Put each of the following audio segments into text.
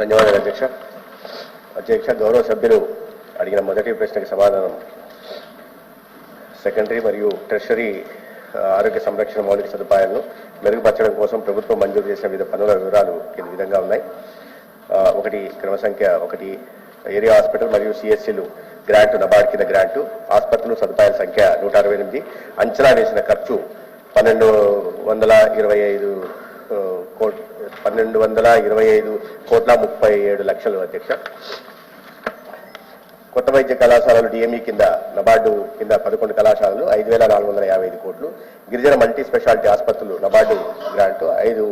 ధన్యవాదాలు అధ్యక్ష. అధ్యక్ష గౌరవ సభ్యులు అడిగిన మొదటి ప్రశ్నకి సమాధానం. సెకండరీ మరియు ట్రెషరీ ఆరోగ్య సంరక్షణ మౌలిక సదుపాయాలను మెరుగుపరచడం కోసం ప్రభుత్వం మంజూరు చేసిన వివిధ పనుల వివరాలు కింది విధంగా ఉన్నాయి. ఒకటి క్రమ సంఖ్య ఒకటి ఏరియా హాస్పిటల్ మరియు సిఎస్సిలు గ్రాంట్ నబార్డ్ కింద గ్రాంటు. ఆసుపత్రులు సదుపాయాల సంఖ్య నూట అరవై ఎనిమిది. అంచనా వేసిన ఖర్చు పన్నెండు వందల ఇరవై ఐదు పన్నెండు వందల ఇరవై ఐదు కోట్ల ముప్పై ఏడు లక్షలు అధ్యక్ష. కొత్త వైద్య కళాశాలలు డిఎంఈ కింద నబార్డు కింద పదకొండు కళాశాలలు ఐదు వేల నాలుగు వందల యాభై ఐదు కోట్లు. గిరిజన మల్టీ స్పెషాలిటీ ఆసుపత్రులు నబార్డు గ్రాంట్ ఐదు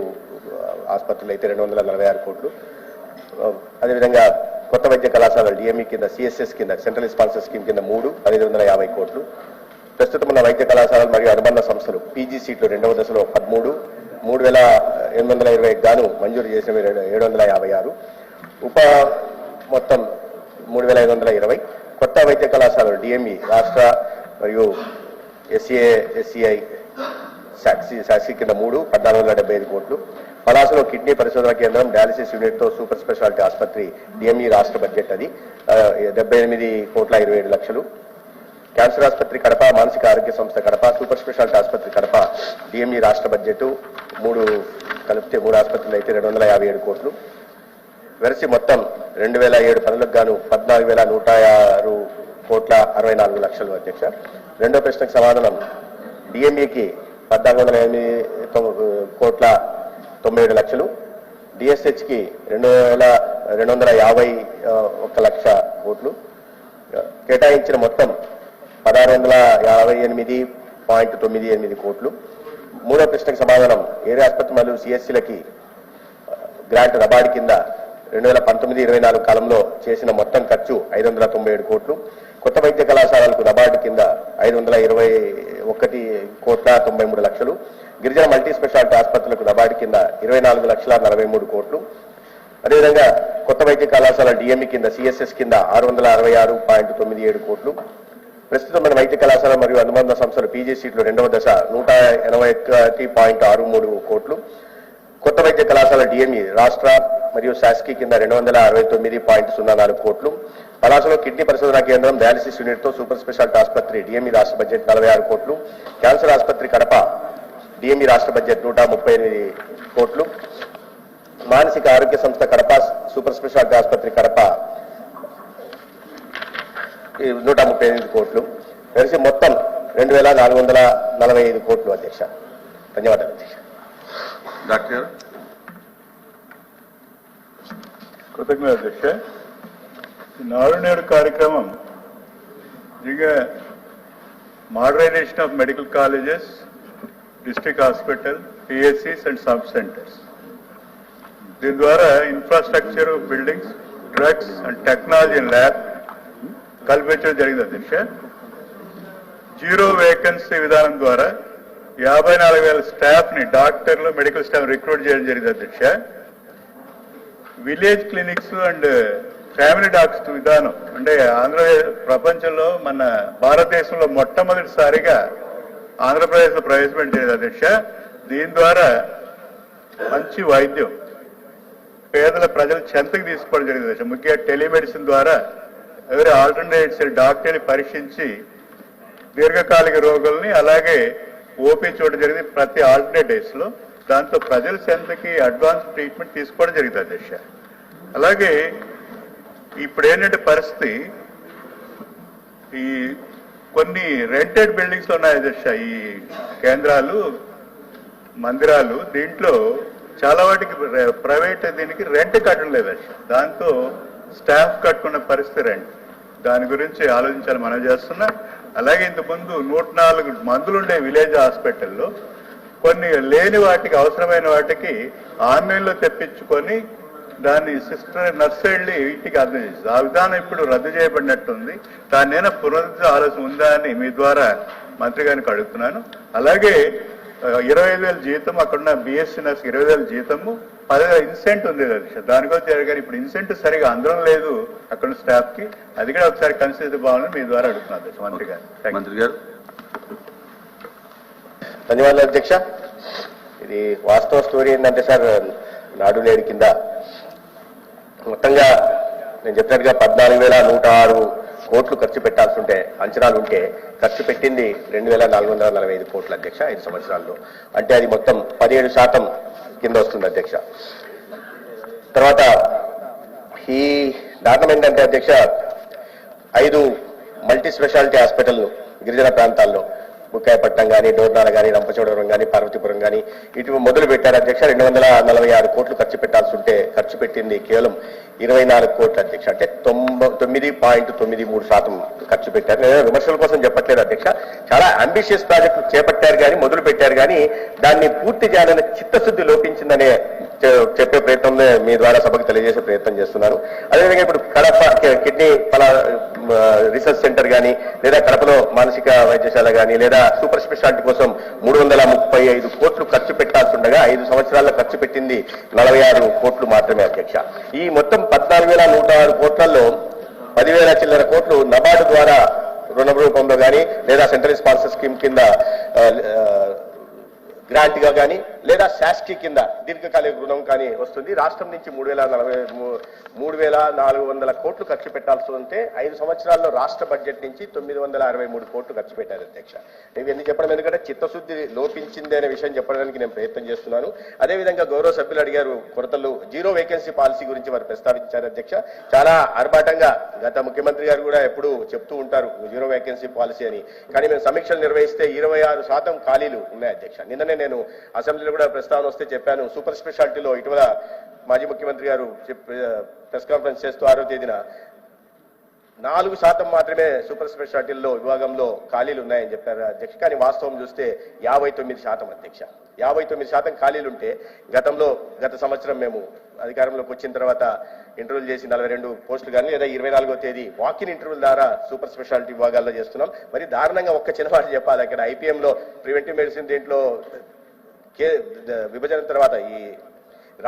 ఆసుపత్రులు అయితే రెండు వందల నలభై ఆరు కోట్లు. అదేవిధంగా కొత్త వైద్య కళాశాలలు డిఎంఈ కింద సిఎస్ఎస్ కింద సెంట్రల్ స్పాన్సర్ స్కీమ్ కింద మూడు పదిహేను వందల యాభై కోట్లు. ప్రస్తుతం ఉన్న వైద్య కళాశాలలు మరియు అనుబంధ సంస్థలు పీజీ సీట్లు రెండవ దశలో పదమూడు మూడు వేల ఎనిమిది వందల ఇరవై గాను మంజూరు చేసిన ఏడు వందల యాభై ఆరు. ఉప మొత్తం మూడు వేల ఐదు వందల ఇరవై. కొత్త వైద్య కళాశాలలు డిఎంఈ రాష్ట్ర మరియు ఎస్సీఏ ఎస్సీఐ సాక్షి సాక్షి కింద మూడు పద్నాలుగు వందల డెబ్బై ఐదు కోట్లు. పలాసలో కిడ్నీ పరిశోధన కేంద్రం డయాలసిస్ యూనిట్తో సూపర్ స్పెషాలిటీ ఆసుపత్రి డిఎంఈ రాష్ట్ర బడ్జెట్ అది. డెబ్బై ఎనిమిది కోట్ల ఇరవై ఏడు లక్షలు. క్యాన్సర్ ఆసుపత్రి కడప మానసిక ఆరోగ్య సంస్థ కడప సూపర్ స్పెషాలిటీ ఆసుపత్రి కడప డిఎంఈ రాష్ట్ర బడ్జెట్ మూడు కలిపితే మూడు ఆసుపత్రులు అయితే రెండు వందల యాభై ఏడు కోట్లు. వెరసి మొత్తం రెండు వేల ఏడు పనులకు గాను పద్నాలుగు వేల నూట ఆరు కోట్ల అరవై నాలుగు లక్షలు అధ్యక్ష. రెండో ప్రశ్నకు సమాధానం. డిఎంఈకి పద్నాలుగు వందల ఎనిమిది కోట్ల తొంభై ఏడు లక్షలు. డిఎస్హెచ్కి రెండు వేల రెండు వందల యాభై ఒక లక్ష కోట్లు. కేటాయించిన మొత్తం పదహారు వందల యాభై ఎనిమిది పాయింట్ తొమ్మిది ఎనిమిది కోట్లు. మూడో ప్రశ్నకు సమాధానం. ఏరియా ఆసుపత్రి మరియు సిఎస్సీలకి గ్రాంట్ రబాడి కింద రెండు వేల పంతొమ్మిది ఇరవై నాలుగు కాలంలో చేసిన మొత్తం ఖర్చు ఐదు వందల తొంభై ఏడు కోట్లు. కొత్త వైద్య కళాశాలలకు రబార్డు కింద ఐదు వందల ఇరవై ఒకటి కోట్ల తొంభై మూడు లక్షలు. గిరిజన మల్టీ స్పెషాలిటీ ఆసుపత్రులకు రబార్డు కింద ఇరవై నాలుగు లక్షల నలభై మూడు కోట్లు. అదేవిధంగా కొత్త వైద్య కళాశాల డిఎంఈ కింద సిఎస్ఎస్ కింద ఆరు వందల అరవై ఆరు పాయింట్ తొమ్మిది ఏడు కోట్లు. ప్రస్తుతం మన వైద్య కళాశాల మరియు అనుబంధ సంస్థలు పీజీ సీట్లు రెండవ దశ నూట ఎనభై ఒకటి పాయింట్ ఆరు మూడు కోట్లు. కొత్త వైద్య కళాశాల డిఎంఈ రాష్ట్ర మరియు శాసకి కింద రెండు వందల అరవై తొమ్మిది పాయింట్ సున్నా నాలుగు కోట్లు. పలాసలో కిడ్నీ పరిశోధనా కేంద్రం డయాలసిస్ యూనిట్తో సూపర్ స్పెషాలిటీ ఆసుపత్రి డిఎంఈ రాష్ట్ర బడ్జెట్ నలభై ఆరు కోట్లు. క్యాన్సర్ ఆసుపత్రి కడప డిఎంఈ రాష్ట్ర బడ్జెట్ నూట ముప్పై ఎనిమిది కోట్లు. మానసిక ఆరోగ్య సంస్థ కడప సూపర్ స్పెషాలిటీ ఆసుపత్రి కడప నూట ముప్పై ఎనిమిది కోట్లు. కలిసి మొత్తం రెండు వేల నాలుగు వందల నలభై ఐదు కోట్లు అధ్యక్ష. ధన్యవాదాలు అధ్యక్ష. డాక్టర్. కృతజ్ఞత అధ్యక్ష. నాడు నేడు కార్యక్రమం నిజంగా modernisation of medical colleges district hospital PHCs and sub centres. దీని ద్వారా infrastructure buildings drugs and technology lab కల్పించడం జరిగింది అధ్యక్ష. జీరో వేకెన్సీ విధానం ద్వారా యాభై నాలుగు వేల స్టాఫ్ని డాక్టర్లు మెడికల్ స్టాఫ్ రిక్రూట్ చేయడం జరిగింది అధ్యక్ష. Village clinics and family doctors విధానం అంటే ఆంధ్ర ప్రపంచంలో మన భారతదేశంలో మొట్టమొదటిసారిగా ఆంధ్రప్రదేశ్లో ప్రవేశపెట్టింది అధ్యక్ష. దీని ద్వారా మంచి వైద్యం పేదల ప్రజలు చెంతకు తీసుకోవడం జరిగింది అధ్యక్ష. ముఖ్యంగా టెలిమెడిసిన్ ద్వారా వేరే ఆల్టర్నేట్స్ డాక్టర్ని పరీక్షించి దీర్ఘకాలిక రోగుల్ని అలాగే ఓపీ చోట జరిగింది ప్రతి ఆల్టర్నేట్ దాంతో ప్రజల సెంతకి అడ్వాన్స్ ట్రీట్మెంట్ తీసుకోవడం జరిగింది అధ్యక్ష. అలాగే ఇప్పుడు ఏంటంటే పరిస్థితి ఈ కొన్ని రెంటెడ్ బిల్డింగ్స్ ఉన్నాయి అధ్యక్ష ఈ కేంద్రాలు మందిరాలు. దీంట్లో చాలా వాటికి ప్రైవేట్ దీనికి రెంట్ కట్టడం లేదు అధ్యక్ష. దాంతో స్టాఫ్ కట్టుకున్న పరిస్థితి రెంట్ దాని గురించి ఆలోచించాలి మనం చేస్తున్నా. అలాగే ఇంతకుముందు నూట నాలుగు మందులుండే విలేజ్ హాస్పిటల్లో కొన్ని లేని వాటికి అవసరమైన వాటికి ఆన్లైన్లో తెప్పించుకొని దాన్ని సిస్టర్ నర్స్ వెళ్ళి ఇంటికి అర్థం చేసింది. ఆ విధానం ఇప్పుడు రద్దు చేయబడినట్టుంది. దాన్నైనా పునరుద్ధ ఆలోచన ఉందా అని మీ ద్వారా మంత్రి గారికి అడుగుతున్నాను. అలాగే ఇరవై ఐదు వేల జీతం అక్కడున్న బిఎస్సీ నర్స్ ఇరవై వేల జీతము పదివేల ఇన్సెంట్ ఉంది అధ్యక్ష దానికోసం జరిగారు ఇప్పుడు ఇన్సెంట్ సరిగా అందడం లేదు. అక్కడ స్టాఫ్కి అది కూడా ఒకసారి కన్సిడర్ బాగుంది. మీ ద్వారా అడుగుతున్నాను అధ్యక్ష మంత్రి గారు. మంత్రి గారు. ధన్యవాదాలు అధ్యక్ష. ఇది వాస్తవ స్టోరీ ఏంటంటే సార్ నాడు నేడు కింద. మొత్తంగా నేను చెప్పినట్టుగా పద్నాలుగు వేల నూట ఆరు కోట్లు ఖర్చు పెట్టాల్సి ఉంటే అంచనాలు ఉంటే ఖర్చు పెట్టింది రెండు వేల నాలుగు వందల నలభై ఐదు కోట్ల అధ్యక్ష ఐదు సంవత్సరాల్లో. అంటే అది మొత్తం పదిహేడు శాతం కింద వస్తుంది అధ్యక్ష. తర్వాత ఈ దారుణం ఏంటంటే అధ్యక్ష ఐదు మల్టీ స్పెషాలిటీ హాస్పిటల్ గిరిజన ప్రాంతాల్లో బుక్కాయపట్నం కానీ డోర్నాల కానీ రంపచోడవరం కానీ పార్వతీపురం కానీ ఇటు మొదలు పెట్టారు. అధ్యక్ష రెండు వందల నలభై ఆరు కోట్లు ఖర్చు పెట్టాల్సి ఉంటే ఖర్చు పెట్టింది కేవలం ఇరవై నాలుగు కోట్లు అధ్యక్ష. అంటే తొంభై తొమ్మిది పాయింట్ తొమ్మిది మూడు శాతం ఖర్చు పెట్టారు. నేను విమర్శల కోసం చెప్పట్లేదు అధ్యక్ష. చాలా అంబిషియస్ ప్రాజెక్టు చేపట్టారు కానీ మొదలు పెట్టారు కానీ దాన్ని పూర్తి చేయాలనే చిత్తశుద్ధి లోపించిందనే చెప్పే ప్రయత్నం మీ ద్వారా సభకు తెలియజేసే ప్రయత్నం చేస్తున్నాను అదేవిధంగా ఇప్పుడు కడప కిడ్నీ ఫలా రీసెర్చ్ సెంటర్ కానీ లేదా కడపలో మానసిక వైద్యశాల కానీ లేదా సూపర్ స్పెషాలిటీ కోసం మూడు వందల ముప్పై ఐదు కోట్లు ఖర్చు పెట్టాల్సి ఉండగా ఐదు సంవత్సరాల్లో ఖర్చు పెట్టింది నలభై ఆరు కోట్లు మాత్రమే అధ్యక్ష. ఈ మొత్తం పద్నాలుగు వేల నూట ఆరు కోట్లలో పదివేల చిల్లర కోట్లు నబార్డు ద్వారా రుణ రూపంలో కానీ లేదా సెంట్రల్ స్పాన్సర్ స్కీమ్ కింద గ్రాంట్గా గ్రాంట్గా కానీ లేదా శాస్కి కింద దీర్ఘకాలిక రుణం కానీ వస్తుంది. రాష్ట్రం నుంచి మూడు వేల నలభై మూడు వేల నాలుగు వందల కోట్లు ఖర్చు పెట్టాల్సి ఉంటే ఐదు సంవత్సరాల్లో రాష్ట్ర బడ్జెట్ నుంచి తొమ్మిది వందల అరవై మూడు కోట్లు ఖర్చు పెట్టారు అధ్యక్ష. ఇవన్నీ చెప్పడం? ఎందుకంటే చిత్తశుద్ధి లోపించింది అనే విషయం చెప్పడానికి నేను ప్రయత్నం చేస్తున్నాను. అదేవిధంగా గౌరవ సభ్యులు అడిగారు కొరతలు. జీరో వేకెన్సీ పాలసీ గురించి వారు ప్రస్తావించారు అధ్యక్ష. చాలా ఆర్భాటంగా గత ముఖ్యమంత్రి గారు కూడా ఎప్పుడు చెప్తూ ఉంటారు జీరో వేకెన్సీ పాలసీ అని. కానీ మేము సమీక్షలు నిర్వహిస్తే ఇరవై ఆరు శాతం ఖాళీలు ఉన్నాయి అధ్యక్ష. నిన్న నేను అసెంబ్లీలో కూడా ప్రస్తావన వస్తే చెప్పాను. సూపర్ స్పెషాలిటీలో ఇటీవల మాజీ ముఖ్యమంత్రి గారు ప్రెస్ కాన్ఫరెన్స్ చేస్తూ ఆరో తేదీన నాలుగు శాతం మాత్రమే సూపర్ స్పెషాలిటీల్లో విభాగంలో ఖాళీలు ఉన్నాయని చెప్పారు అధ్యక్ష. కానీ వాస్తవం చూస్తే యాభై తొమ్మిది శాతం అధ్యక్ష. యాభై తొమ్మిది శాతం ఖాళీలు ఉంటే గతంలో గత సంవత్సరం మేము అధికారంలోకి వచ్చిన తర్వాత ఇంటర్వ్యూలు చేసి నలభై రెండు పోస్టులు కానీ లేదా ఇరవై నాలుగో తేదీ వాకిన్ ఇంటర్వ్యూల ద్వారా సూపర్ స్పెషాలిటీ విభాగాల్లో చేస్తున్నాం. మరి దారుణంగా ఒక్క చిన్న మాట చెప్పాలి. అక్కడ ఐపీఎంలో ప్రివెంటివ్ మెడిసిన్ దీంట్లో కే విభజన తర్వాత ఈ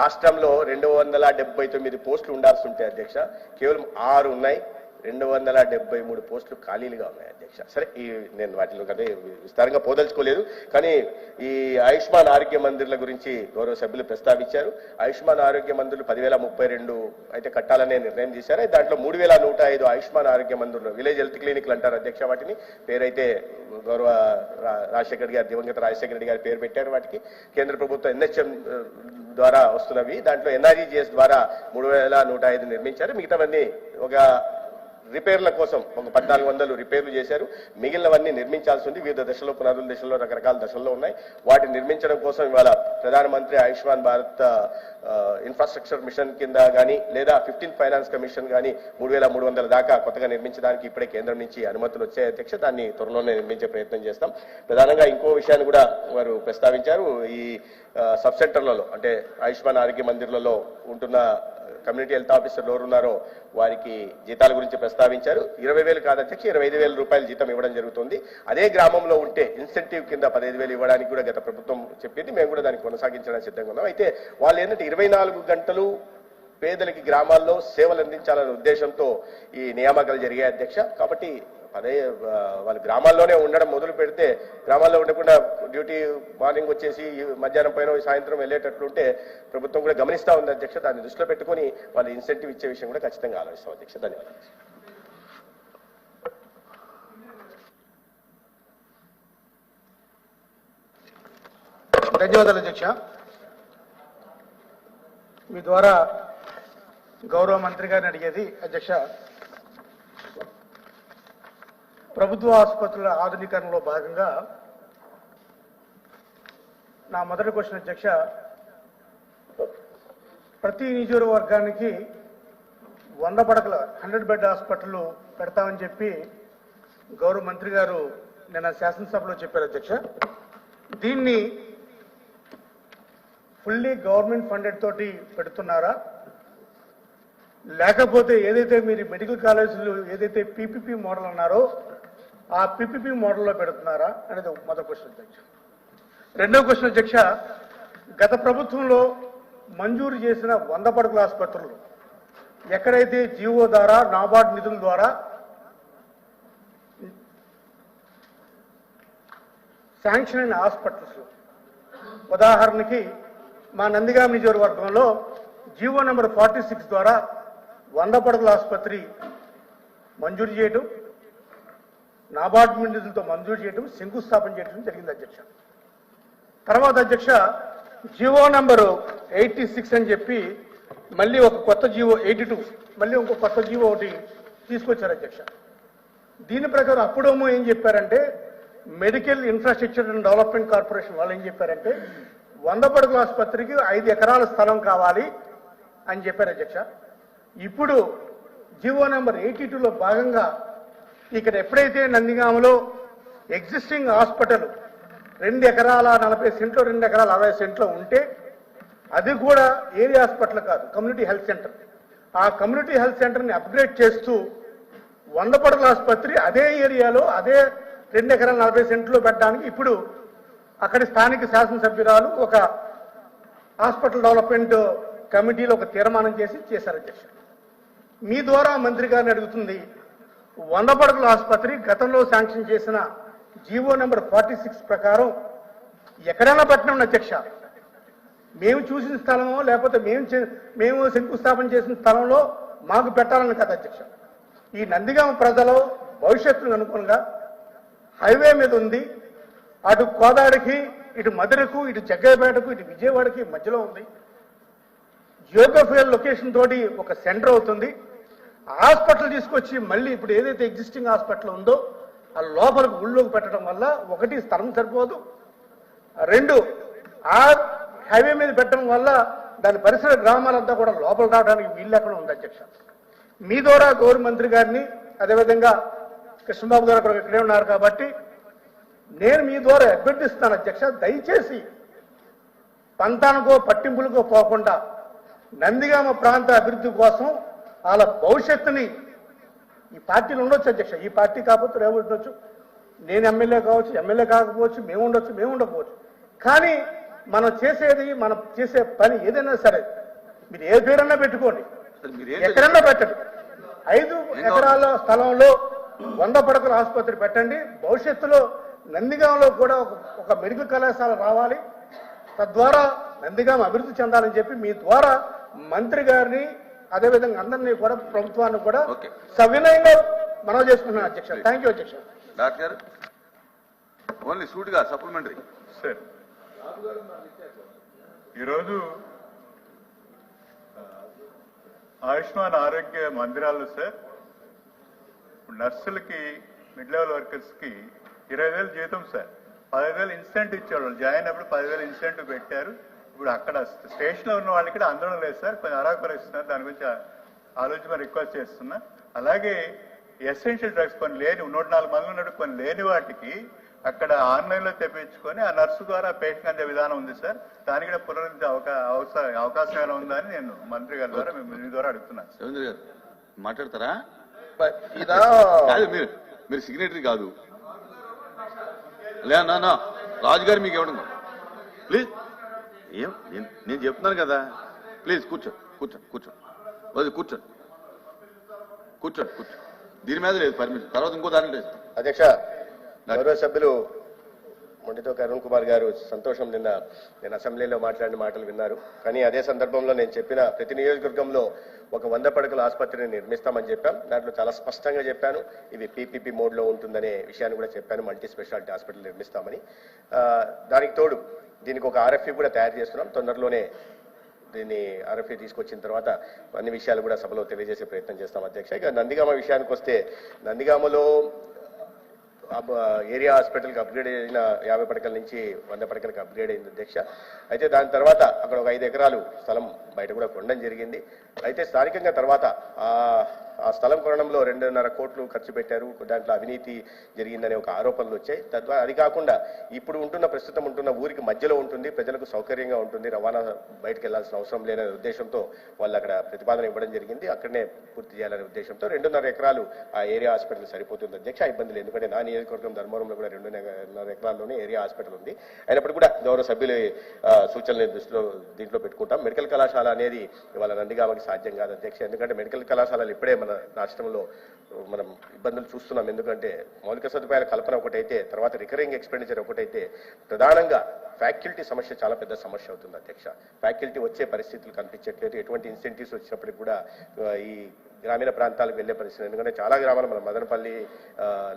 రాష్ట్రంలో రెండు వందల డెబ్బై తొమ్మిది పోస్టులు ఉండాల్సి ఉంటాయి అధ్యక్ష కేవలం ఆరు ఉన్నాయి. రెండు వందల డెబ్బై మూడు పోస్టులు ఖాళీలుగా ఉన్నాయి అధ్యక్ష. సరే ఈ నేను వాటిలో కదా విస్తారంగా పోదలుచుకోలేదు. కానీ ఈ ఆయుష్మాన్ ఆరోగ్య మందిర్ల గురించి గౌరవ సభ్యులు ప్రస్తావించారు. ఆయుష్మాన్ ఆరోగ్య మందిర్లు పదివేల ముప్పై రెండు అయితే కట్టాలనే నిర్ణయం చేశారు. దాంట్లో మూడు వేల నూట ఐదు ఆయుష్మాన్ ఆరోగ్య మందిర్లు విలేజ్ హెల్త్ క్లినిక్లు అంటారు అధ్యక్ష వాటిని. పేరైతే గౌరవ రా- రాజశేఖర రెడ్డి గారు దివంగత రాజశేఖర రెడ్డి గారు పేరు పెట్టారు వాటికి. కేంద్ర ప్రభుత్వం ఎన్హెచ్ఎం ద్వారా వస్తున్నవి. దాంట్లో ఎన్ఆర్ఈజిఎస్ ద్వారా మూడు వేల నూట ఐదు నిర్మించారు. మిగతావన్నీ ఒక రిపేర్ల కోసం ఒక పద్నాలుగు వందలు రిపేర్లు చేశారు. మిగిలినవన్నీ నిర్మించాల్సి ఉంది. వివిధ దశలో పునరుల దశలో రకరకాల దశల్లో ఉన్నాయి. వాటిని నిర్మించడం కోసం ఇవాళ ప్రధానమంత్రి ఆయుష్మాన్ భారత్ ఇన్ఫ్రాస్ట్రక్చర్ మిషన్ కింద కానీ లేదా ఫిఫ్టీన్ ఫైనాన్స్ కమిషన్ కానీ మూడు వేల మూడు వందల దాకా కొత్తగా నిర్మించడానికి ఇప్పుడే కేంద్రం నుంచి అనుమతులు వచ్చే అధ్యక్ష దాన్ని త్వరలోనే నిర్మించే ప్రయత్నం చేస్తాం. ప్రధానంగా ఇంకో విషయాన్ని కూడా వారు ప్రస్తావించారు. ఈ సబ్ సెంటర్లలో అంటే ఆయుష్మాన్ ఆరోగ్య మందిర్లలో ఉంటున్న కమ్యూనిటీ హెల్త్ ఆఫీసర్లు ఎవరు ఉన్నారో వారికి జీతాల గురించి ప్రస్తావించారు. ఇరవై వేలు కాదు అధ్యక్ష ఇరవై ఐదు వేల రూపాయలు జీతం ఇవ్వడం జరుగుతుంది. అదే గ్రామంలో ఉంటే ఇన్సెంటివ్ కింద పదహైదు వేలు ఇవ్వడానికి కూడా గత ప్రభుత్వం చెప్పింది. మేము కూడా దాన్ని కొనసాగించడానికి సిద్ధంగా ఉన్నాం. అయితే వాళ్ళు ఏంటంటే ఇరవై నాలుగు గంటలు పేదలకి గ్రామాల్లో సేవలు అందించాలనే ఉద్దేశంతో ఈ నియామకాలు జరిగాయి అధ్యక్ష. కాబట్టి అదే వాళ్ళ గ్రామాల్లోనే ఉండడం మొదలు పెడితే గ్రామాల్లో ఉండకుండా డ్యూటీ మార్నింగ్ వచ్చేసి మధ్యాహ్నం పైన సాయంత్రం వెళ్ళేటట్లుంటే ప్రభుత్వం కూడా గమనిస్తా ఉంది అధ్యక్ష దాన్ని దృష్టిలో పెట్టుకొని వాళ్ళు ఇన్సెంటివ్ ఇచ్చే విషయం కూడా ఖచ్చితంగా ఆలోచిస్తాం అధ్యక్ష. ధన్యవాదాలు. ధన్యవాదాలు అధ్యక్ష. మీ ద్వారా గౌరవ మంత్రి గారిని అడిగేది అధ్యక్ష ప్రభుత్వ ఆసుపత్రుల ఆధునీకరణలో భాగంగా నా మొదటి క్వశ్చన్ అధ్యక్ష ప్రతి నియోజకవర్గానికి వంద పడకల హండ్రెడ్ బెడ్ హాస్పిటల్ పెడతామని చెప్పి గౌరవ మంత్రి గారు నిన్న శాసనసభలో చెప్పారు అధ్యక్ష. దీన్ని ఫుల్లీ గవర్నమెంట్ ఫండెడ్ తోటి పెడుతున్నారా? లేకపోతే ఏదైతే మీరు మెడికల్ కాలేజీలు ఏదైతే పీపీపీ మోడల్ అన్నారో ఆ పిపిపి మోడల్లో పెడుతున్నారా అనేది మొదటి క్వశ్చన్ అధ్యక్ష. రెండవ క్వశ్చన్ అధ్యక్ష గత ప్రభుత్వంలో మంజూరు చేసిన వంద పడకల ఆసుపత్రులు ఎక్కడైతే జీవో ద్వారా నాబార్డ్ నిధుల ద్వారా శాంక్షన్ అయిన హాస్పిటల్స్ ఉదాహరణకి మా నందిగామ నియోజకవర్గంలో జీవో నెంబర్ ఫార్టీ సిక్స్ ద్వారా వంద పడకల ఆసుపత్రి మంజూరు చేయడం నాబార్డ్ నిధులతో మంజూరు చేయడం శంకుస్థాపన చేయడం జరిగింది అధ్యక్ష. తర్వాత అధ్యక్ష జివో నంబరు ఎయిటీ సిక్స్ అని చెప్పి మళ్ళీ ఒక కొత్త జీవో ఎయిటీ టూ మళ్ళీ ఇంకో కొత్త జీవో ఒకటి తీసుకొచ్చారు అధ్యక్ష. దీని ప్రకారం అప్పుడేమో ఏం చెప్పారంటే medical infrastructure and development corporation వాళ్ళు ఏం చెప్పారంటే వంద పడుగుల ఆసుపత్రికి ఐదు ఎకరాల స్థలం కావాలి అని చెప్పారు అధ్యక్ష. ఇప్పుడు జివో నెంబర్ ఎయిటీ టూలో భాగంగా ఇక్కడ ఎప్పుడైతే నందిగామలో ఎగ్జిస్టింగ్ హాస్పిటల్ రెండు ఎకరాల నలభై సెంట్లు రెండు ఎకరాల అరవై సెంట్లు ఉంటే అది కూడా ఏరియా హాస్పిటల్ కాదు కమ్యూనిటీ హెల్త్ సెంటర్ ఆ కమ్యూనిటీ హెల్త్ సెంటర్ని అప్గ్రేడ్ చేస్తూ వంద ఆసుపత్రి అదే ఏరియాలో అదే రెండు ఎకరాల నలభై సెంట్లు పెట్టడానికి ఇప్పుడు అక్కడి స్థానిక శాసనసభ్యురాలు ఒక హాస్పిటల్ డెవలప్మెంట్ కమిటీలో ఒక తీర్మానం చేసి చేశారు అధ్యక్ష మీ ద్వారా మంత్రి గారిని అడుగుతుంది వంద పడకల ఆసుపత్రి గతంలో శాంక్షన్ చేసిన జీవో నెంబర్ ఫార్టీ సిక్స్ ప్రకారం ఎక్కడైనా పట్టణం అధ్యక్ష మేము చూసిన స్థలమో లేకపోతే మేము మేము శంకుస్థాపన చేసిన స్థలంలో మాకు పెట్టాలని కదా అధ్యక్ష. ఈ నందిగామ ప్రజలు భవిష్యత్తును అనుగుణంగా హైవే మీద ఉంది అటు కోదాడికి ఇటు మధురకు ఇటు జగ్గయ్యపేటకు ఇటు విజయవాడకి మధ్యలో ఉంది. జియోగ్రఫికల్ లొకేషన్ తోటి ఒక సెంటర్ అవుతుంది. హాస్పిటల్ తీసుకొచ్చి మళ్ళీ ఇప్పుడు ఏదైతే ఎగ్జిస్టింగ్ హాస్పిటల్ ఉందో ఆ లోపలికి ఉళ్ళోకి పెట్టడం వల్ల ఒకటి స్థలం సరిపోదు. రెండు ఆ హైవే మీద పెట్టడం వల్ల దాని పరిసర గ్రామాలంతా కూడా లోపల రావడానికి వీలు లేకుండా ఉంది అధ్యక్ష. మీ ద్వారా గౌరవ మంత్రి గారిని అదేవిధంగా కృష్ణబాబు గారు అక్కడ ఇక్కడే ఉన్నారు కాబట్టి నేను మీ ద్వారా అభ్యర్థిస్తున్నాను అధ్యక్ష. దయచేసి పంతానికో పట్టింపులకో పోకుండా నందిగామ ప్రాంత అభివృద్ధి కోసం వాళ్ళ భవిష్యత్తుని ఈ పార్టీలు ఉండొచ్చు అధ్యక్ష. ఈ పార్టీ కాకపోతే రేపు ఉండొచ్చు? నేను ఎమ్మెల్యే కావచ్చు ఎమ్మెల్యే కాకపోవచ్చు మేము ఉండొచ్చు మేము ఉండకపోవచ్చు. కానీ మనం చేసేది మనం చేసే పని ఏదైనా సరే మీరు ఏ పేరన్నా పెట్టుకోండి. ఎక్కడన్నా పెట్టండి. ఐదు ఎకరాల స్థలంలో వంద పడకల ఆసుపత్రి పెట్టండి. భవిష్యత్తులో నందిగాంలో కూడా ఒక ఒక మెడికల్ కళాశాల రావాలి. తద్వారా నందిగాం అభివృద్ధి చెందాలని చెప్పి మీ ద్వారా మంత్రి గారిని అదేవిధంగా అందరినీ కూడా ప్రభుత్వాన్ని కూడా. సవినయంగా మనవి చేసుకుంటున్నాను అధ్యక్ష. థ్యాంక్ యూ అధ్యక్ష. డాక్టర్ ఓన్లీ సూట్గా సప్లిమెంటరీ. సార్ ఈరోజు ఆయుష్మాన్ ఆరోగ్య మందిరాలు సార్ నర్సులకి మిడ్ లెవెల్ వర్కర్స్కి ఇరవై వేలు జీతం సార్. పదివేలు వేలు ఇన్సెంట్ ఇచ్చారు వాళ్ళు జాయిన్ అప్పుడు పదివేలు ఇన్సెంట్ పెట్టారు. ఇప్పుడు అక్కడ స్టేషన్లో ఉన్న వాళ్ళకి ఆందోళన లేదు సార్. కొంచెం అరాకరిస్తున్నారు దాని గురించి ఆలోచన రిక్వెస్ట్ చేస్తున్నా. అలాగే ఎసెన్షియల్ డ్రగ్స్ కొన్ని లేని నూట నాలుగు మంది ఉన్నట్టు కొన్ని లేని వాటికి అక్కడ ఆన్లైన్లో తెప్పించుకొని ఆ నర్సు ద్వారా పేషెంట్ అందే విధానం ఉంది సార్. దానికి కూడా పునరుద్ధి అవకా- అవస- అవకాశం ఏమైనా ఉందా అని నేను మంత్రి గారి ద్వారా మీ- ద్వారా అడుగుతున్నాను. రవీంద్ర గారు మాట్లాడతారా? ఇదా కాదు మీరు మీరు సిగ్నేటరీ కాదు. లే నా నా రాజు గారు మీకు ఇవ్వడం ప్లీజ్. ఏం? నేను- చెప్తున్నాను కదా. ప్లీజ్ కూర్చో కూర్చో కూర్చో. వదిలి కూర్చోండి కూర్చోండి కూర్చో. దీని మీద లేదు పర్మిషన్ తర్వాత ఇంకో దాని లేదు. అధ్యక్ష గౌరవ సభ్యులు మొండితో అరుణ్ కుమార్ గారు సంతోషం నిన్న నేను అసెంబ్లీలో మాట్లాడిన మాటలు విన్నారు. కానీ అదే సందర్భంలో నేను చెప్పిన ప్రతి నియోజకవర్గంలో ఒక వంద పడకల ఆసుపత్రిని నిర్మిస్తామని చెప్పాం. దాంట్లో చాలా స్పష్టంగా చెప్పాను. ఇది పీపీపీ మోడ్లో ఉంటుందనే విషయాన్ని కూడా చెప్పాను. మల్టీ స్పెషాలిటీ హాస్పిటల్ నిర్మిస్తామని. దానికి తోడు దీనికి ఒక ఆర్ఎఫ్ఈ కూడా తయారు చేస్తున్నాం. తొందరలోనే దీన్ని ఆర్ఎఫ్ఐ తీసుకొచ్చిన తర్వాత అన్ని విషయాలు కూడా సభలో తెలియజేసే ప్రయత్నం చేస్తాం అధ్యక్ష. ఇక నందిగామ విషయానికి వస్తే నందిగామలో ఏరియా హాస్పిటల్కి అప్గ్రేడ్ అయిన యాభై పడకల నుంచి వంద పడకలకు అప్గ్రేడ్ అయింది అధ్యక్ష. అయితే దాని తర్వాత అక్కడ ఒక ఐదు ఎకరాలు స్థలం బయట కూడా కొనడం జరిగింది. అయితే స్థానికంగా తర్వాత స్థలం కొనడంలో రెండున్నర కోట్లు ఖర్చు పెట్టారు. దాంట్లో అవినీతి జరిగిందనే ఒక ఆరోపణలు వచ్చాయి. తద్వారా అది కాకుండా ఇప్పుడు ఉంటున్న ప్రస్తుతం ఉంటున్న ఊరికి మధ్యలో ఉంటుంది ప్రజలకు సౌకర్యంగా ఉంటుంది రవాణా బయటకు వెళ్ళాల్సిన అవసరం లేదనే ఉద్దేశంతో వాళ్ళు అక్కడ ప్రతిపాదన ఇవ్వడం జరిగింది. అక్కడనే పూర్తి చేయాలనే ఉద్దేశంతో రెండున్నర ఎకరాలు ఆ ఏరియా హాస్పిటల్ సరిపోతుంది అధ్యక్ష ఇబ్బందులు ఇబ్బంది లేదు. ఎందుకంటే నా నియోజకవర్గం ధర్మవరంలో కూడా రెండున్నర ఎకరాల్లోనే ఏరియా హాస్పిటల్ ఉంది. అయినప్పుడు కూడా గౌరవ సభ్యుల సూచనలు దృష్టిలో దీంట్లో పెట్టుకుంటాం. మెడికల్ కళాశాల అనేది ఇవాళ నందిగామకి సాధ్యం కాదు అధ్యక్ష. ఎందుకంటే మెడికల్ కళాశాలలు ఇప్పుడే మన రాష్ట్రంలో మనం ఇబ్బందులు చూస్తున్నాం. ఎందుకంటే మౌలిక సదుపాయాల కల్పన ఒకటైతే తర్వాత రికరింగ్ ఎక్స్పెండిచర్ ఒకటైతే ప్రధానంగా ఫ్యాకల్టీ సమస్య చాలా పెద్ద సమస్య అవుతుంది అధ్యక్ష. ఫ్యాకల్టీ వచ్చే పరిస్థితులు కనిపించట్లేదు. ఎటువంటి ఇన్సెంటివ్స్ వచ్చినప్పటికి కూడా ఈ గ్రామీణ ప్రాంతాలకు వెళ్ళే పరిస్థితి. ఎందుకంటే చాలా గ్రామాలు మన మదనపల్లి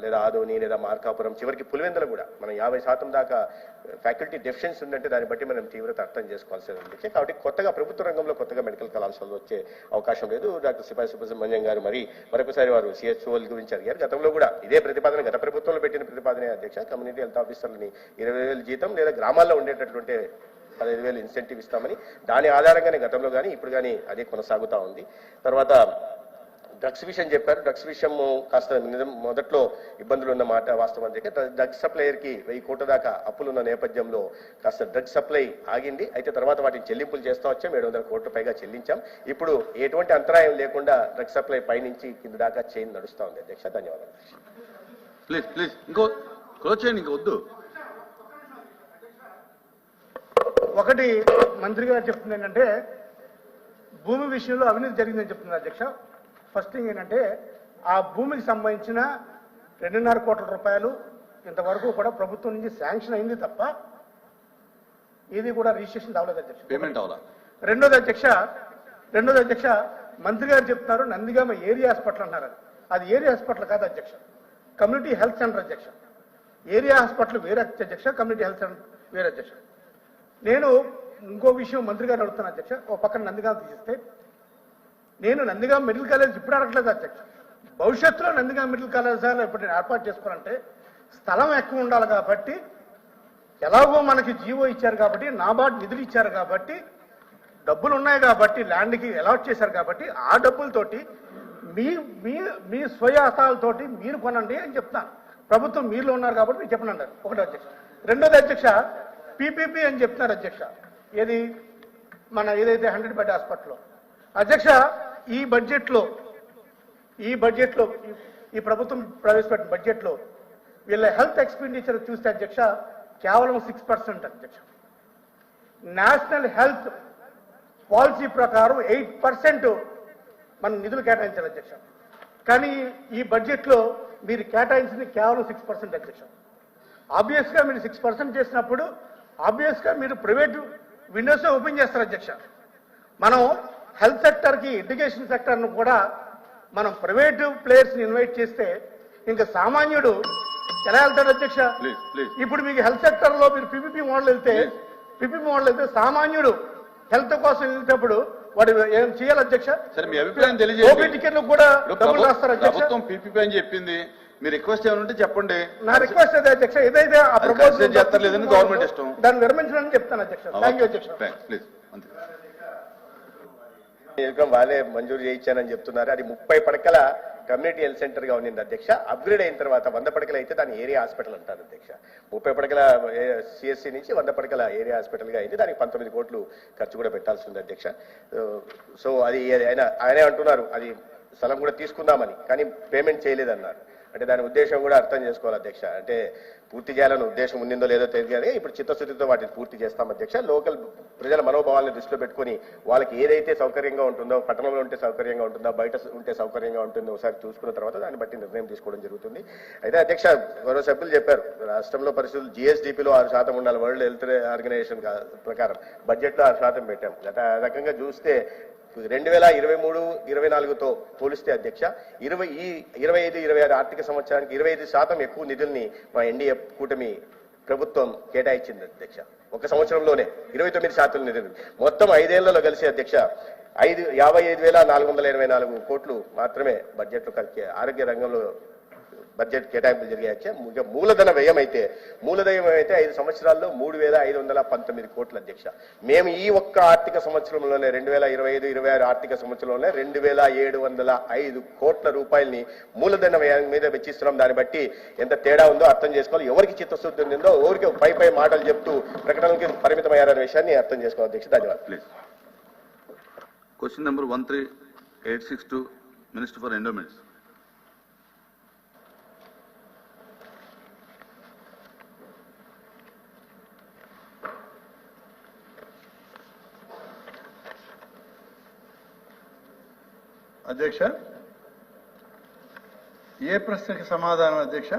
లేదా ఆదోని లేదా మార్కాపురం చివరికి పులివెందులు కూడా మనం యాభై శాతం దాకా ఫ్యాకల్టీ డెఫిషియన్సీ ఉందంటే దాన్ని బట్టి మనం తీవ్రత అర్థం చేసుకోవాల్సి ఉంది కాబట్టి కొత్తగా ప్రభుత్వ రంగంలో కొత్తగా మెడికల్ కళాశాలలు వచ్చే అవకాశం లేదు. డాక్టర్ సిపాయి సుబ్రహ్మణ్యం గారు మరి మరొకసారి వారు సిహెచ్ఓల గురించి అడిగారు. గతంలో కూడా ఇదే ప్రతిపాదన గత ప్రభుత్వంలో పెట్టిన ప్రతిపాదన అధ్యక్ష. కమ్యూనిటీ హెల్త్ ఆఫీసర్లని ఇరవై వేలు జీతం లేదా గ్రామాల్లో ఉండేటటువంటి పదహైదు వేలు ఇన్సెంటివ్ ఇస్తామని దాని ఆధారంగానే గతంలో కానీ ఇప్పుడు కానీ అదే కొనసాగుతా ఉంది. తర్వాత డ్రగ్స్ విషయం చెప్పారు. డ్రగ్స్ విషయం కాస్త మొదట్లో ఇబ్బందులు ఉన్న మాట వాస్తవం అయితే డ్రగ్స్ సప్లయర్కి వెయ్యి కోట్ల దాకా అప్పులున్న నేపథ్యంలో కాస్త డ్రగ్స్ సప్లై ఆగింది. అయితే తర్వాత వాటిని చెల్లింపులు చేస్తూ వచ్చాం. ఏడు వందల కోట్ల పైగా చెల్లించాం. ఇప్పుడు ఎటువంటి అంతరాయం లేకుండా డ్రగ్స్ సప్లై పైనుంచి కింద దాకా చైన్ నడుస్తా ఉంది. అధ్యక్ష ధన్యవాదాలు. ప్లీజ్ ప్లీజ్ ఇంకో క్లోజ్ చేయండి ఇంక వద్దు. ఒకటి మంత్రి గారు చెప్తుంది ఏంటంటే భూమి విషయంలో అవినీతి జరిగిందని చెప్తున్నారు అధ్యక్ష. ఫస్ట్ థింగ్ ఏంటంటే ఆ భూమికి సంబంధించిన రెండున్నర కోట్ల రూపాయలు ఇంతవరకు కూడా ప్రభుత్వం నుంచి శాంక్షన్ అయింది తప్ప ఇది కూడా రిజిస్ట్రేషన్ అవ్వలేదు అధ్యక్ష. పేమెంట్ అవ్వాలా? రెండోది అధ్యక్ష రెండోది అధ్యక్ష మంత్రి గారు చెప్తున్నారు నందిగామ ఏరియా హాస్పిటల్ అన్నారు అది. ఏరియా హాస్పిటల్ కాదు అధ్యక్ష. కమ్యూనిటీ హెల్త్ సెంటర్ అధ్యక్ష. ఏరియా హాస్పిటల్ వేరే అధ్యక్ష కమ్యూనిటీ హెల్త్ సెంటర్ వేరే అధ్యక్ష. నేను ఇంకో విషయం మంత్రి గారు అడుగుతాను అధ్యక్ష ఓ పక్కన నందిగామ తీసిస్తే నేను నందిగామ మెడికల్ కాలేజ్ ఇప్పుడు అడగట్లేదు అధ్యక్ష భవిష్యత్తులో నందిగామ మెడికల్ కాలేజ్ ఇప్పుడు నేను ఏర్పాటు చేసుకోవాలంటే స్థలం ఎక్కువ ఉండాలి కాబట్టి ఎలాగో మనకి జీవో ఇచ్చారు కాబట్టి నాబార్డ్ నిధులు ఇచ్చారు కాబట్టి డబ్బులు ఉన్నాయి కాబట్టి ల్యాండ్కి అలాట్ చేశారు కాబట్టి ఆ డబ్బులతోటి మీ మీ మీ స్వయాతాలతోటి మీరు కొనండి అని చెప్తాను ప్రభుత్వం మీరులో ఉన్నారు కాబట్టి మీరు చెప్పనండి ఒకటో ఒకటి అధ్యక్ష. రెండోది అధ్యక్ష పీపీపీ అని చెప్తున్నారు అధ్యక్ష. ఏది? మన ఏదైతే హండ్రెడ్ బెడ్ హాస్పిటల్లో అధ్యక్ష ఈ బడ్జెట్లో ఈ బడ్జెట్లో ఈ- ప్రభుత్వం ప్రవేశపెట్టిన బడ్జెట్లో వీళ్ళ హెల్త్ ఎక్స్పెండిచర్ చూస్తే అధ్యక్ష కేవలం సిక్స్ పర్సెంట్ అధ్యక్ష. నేషనల్ హెల్త్ పాలసీ ప్రకారం ఎయిట్ పర్సెంట్ మనం నిధులు కేటాయించాలి అధ్యక్ష. కానీ ఈ బడ్జెట్లో మీరు కేటాయించింది కేవలం సిక్స్ పర్సెంట్ అధ్యక్ష. ఆబ్వియస్గా మీరు సిక్స్ పర్సెంట్ చేసినప్పుడు ఆబ్వియస్గా మీరు ప్రైవేట్ విండోసే ఓపెన్ చేస్తారు అధ్యక్ష. మనం హెల్త్ సెక్టర్కి ఎడ్యుకేషన్ సెక్టర్ను కూడా మనం ప్రైవేటు ప్లేయర్స్ని ఇన్వైట్ చేస్తే ఇంకా సామాన్యుడు ఎలా వెళ్తాడు అధ్యక్ష? ఇప్పుడు మీకు హెల్త్ సెక్టర్లో మీరు పిపిపి మోడల్ వెళ్తే పిపిపి మోడల్ వెళ్తే సామాన్యుడు హెల్త్ కోసం వెళ్ళేటప్పుడు వాడు ఏం చేయాలి అధ్యక్ష? సరే మీ అభిప్రాయం ఓపీ టికెట్లు కూడా డబ్బులు ప్రభు- రాస్తారు అధ్యక్ష. ప్రభుత్వం పీపీపీ అని చెప్పింది. మీ రిక్వెస్ట్ ఏమైనా ఉంటే చెప్పండి. నా రిక్వెస్ట్ అదే అధ్యక్ష. ఏదైతే ఆ ప్రపోజల్ consider చేస్తారు లేదని government ఇష్టం. దాన్ని విరమించడానికి చెప్తాను అధ్యక్ష. థ్యాంక్ యూ అధ్యక్ష. ప్లీజ్ అంతే వాళ్ళే మంజూరు చేయించానని చెప్తున్నారు. అది ముప్పై పడకల కమ్యూనిటీ హెల్త్ సెంటర్గా ఉండింది అధ్యక్ష. అప్గ్రేడ్ అయిన తర్వాత వంద పడకలు అయితే దాన్ని ఏరియా హాస్పిటల్ అంటారు అధ్యక్ష. ముప్పై పడకల సిఎస్సి నుంచి వంద పడకల ఏరియా హాస్పిటల్గా అయింది. దానికి పంతొమ్మిది కోట్లు ఖర్చు కూడా పెట్టాల్సి ఉంది అధ్యక్ష. సో అది ఆయన ఆయనే అంటున్నారు అది స్థలం కూడా తీసుకుందామని. కానీ పేమెంట్ చేయలేదన్నారు. అంటే దాని ఉద్దేశం కూడా అర్థం చేసుకోవాలి అధ్యక్ష. అంటే పూర్తి చేయాలని ఉద్దేశం ఉండిందో లేదో తెలియదు కానీ ఇప్పుడు చిత్తశుద్ధితో వాటిని పూర్తి చేస్తాం అధ్యక్ష. లోకల్ ప్రజల మనోభావాలను దృష్టిలో పెట్టుకొని వాళ్ళకి ఏదైతే సౌకర్యంగా ఉంటుందో పట్టణంలో ఉంటే సౌకర్యంగా ఉంటుందో బయట ఉంటే సౌకర్యంగా ఉంటుందో ఒకసారి చూసుకున్న తర్వాత దాన్ని బట్టి నిర్ణయం తీసుకోవడం జరుగుతుంది. అయితే అధ్యక్ష గౌరవ సభ్యులు చెప్పారు రాష్ట్రంలో పరిస్థితులు జిఎస్డిపిలో ఆరు శాతం ఉండాలి. వరల్డ్ హెల్త్ ఆర్గనైజేషన్ ప్రకారం బడ్జెట్లో ఆరు శాతం పెట్టాం. గత రకంగా చూస్తే రెండు వేల ఇరవై మూడు ఇరవై నాలుగుతో పోలిస్తే అధ్యక్ష ఇరవై ఈ ఇరవై ఐదు ఇరవై ఆరు ఆర్థిక సంవత్సరానికి ఇరవై ఐదు శాతం ఎక్కువ నిధుల్ని మా ఎన్డీఏ కూటమి ప్రభుత్వం కేటాయించింది అధ్యక్ష. ఒక సంవత్సరంలోనే ఇరవై తొమ్మిది శాతం నిధులు. మొత్తం ఐదేళ్ళలో కలిసి అధ్యక్ష ఐదు యాభై ఐదు వేల నాలుగు వందల ఇరవై నాలుగు కోట్లు మాత్రమే బడ్జెట్లో కలిసి ఆరోగ్య రంగంలో బడ్జెట్ కేటాయింపులు జరిగాయచ్చే మూలధన వ్యయం అయితే మూలధనం అయితే ఐదు సంవత్సరాల్లో మూడు వేల ఐదు వందల పంతొమ్మిది కోట్ల అధ్యక్ష. మేము ఈ ఒక్క ఆర్థిక సంవత్సరంలోనే రెండు వేల ఇరవై ఐదు ఇరవై ఆరు ఆర్థిక సంవత్సరంలోనే రెండు వేల ఏడు వందల ఐదు కోట్ల రూపాయలని మూలధన వ్యయం మీద వెచ్చిస్తున్నాం. దాన్ని బట్టి ఎంత తేడా ఉందో అర్థం చేసుకోవాలి. ఎవరికి చిత్తశుద్ధి ఉందో ఎవరికి పై పై మాటలు చెప్తూ ప్రకటనలకి పరిమితమయ్యారనే విషయాన్ని అర్థం చేసుకోవాలి. అధ్యక్ష ధన్యవాదాలు. Please question number one three eight six two minister for endowments అధ్యక్ష? ఏ ప్రశ్నకి సమాధానం అధ్యక్ష?